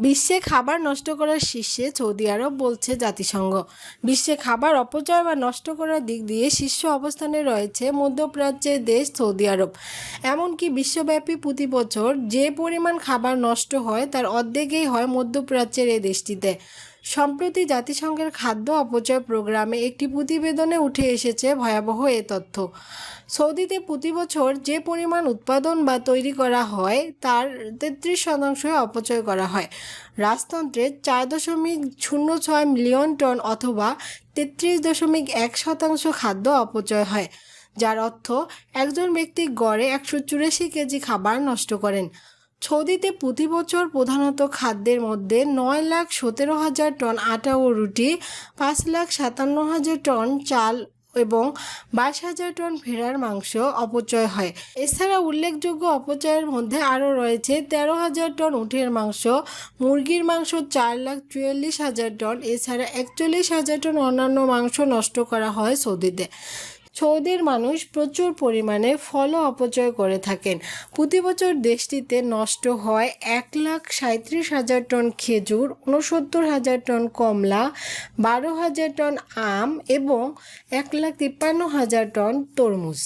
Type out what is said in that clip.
বিশ্বে খাবার নষ্ট করার শীর্ষে সৌদি আরব বলছে জাতিসংঘ। বিশ্বে খাবার অপচয় বা নষ্ট করার দিক দিয়ে শীর্ষ অবস্থানে রয়েছে মধ্যপ্রাচ্যের দেশ সৌদি আরব। এমনকি বিশ্বব্যাপী প্রতি বছর যে পরিমাণ খাবার নষ্ট হয়, তার অর্ধেকেই হয় মধ্যপ্রাচ্যের এই দেশটিতে। সম্প্রতি জাতিসংঘের খাদ্য অপচয় প্রোগ্রামে একটি প্রতিবেদনে উঠে এসেছে ভয়াবহ এ তথ্য। সৌদিতে প্রতি বছর যে পরিমাণ উৎপাদন বা তৈরি করা হয়, তার তেত্রিশ শতাংশই অপচয় করা হয়। রাজতন্ত্রের চার দশমিক শূন্য ছয় মিলিয়ন টন অথবা তেত্রিশ দশমিক এক শতাংশ খাদ্য অপচয় হয়, যার অর্থ একজন ব্যক্তি গড়ে একশো চুরাশি কেজি খাবার নষ্ট করেন। সৌদিতে প্রতি বছর প্রধানত খাদ্যের মধ্যে নয় লাখ সতেরো হাজার টন আটা ও রুটি, পাঁচ লাখ সাতান্ন হাজার টন চাল এবং বাইশ হাজার টন ভেড়ার মাংস অপচয় হয়। এছাড়া উল্লেখযোগ্য অপচয়ের মধ্যে আরও রয়েছে তেরো হাজার টন উঠের মাংস, মুরগির মাংস চার লাখ চুয়াল্লিশ হাজার টন, এছাড়া একচল্লিশ হাজার টন অন্যান্য মাংস নষ্ট করা হয় সৌদিতে সৌদির মানুষ প্রচুর পরিমাণে ফল অপচয় করে থাকেন। প্রতি বছর দেশটিতে নষ্ট হয় এক লাখ সাঁত্রিশ হাজার টন খেজুর উনসত্তর হাজার টন কমলা, বারো হাজার টন আম এবং এক লাখ তিপ্পান্ন হাজার টন তরমুজ।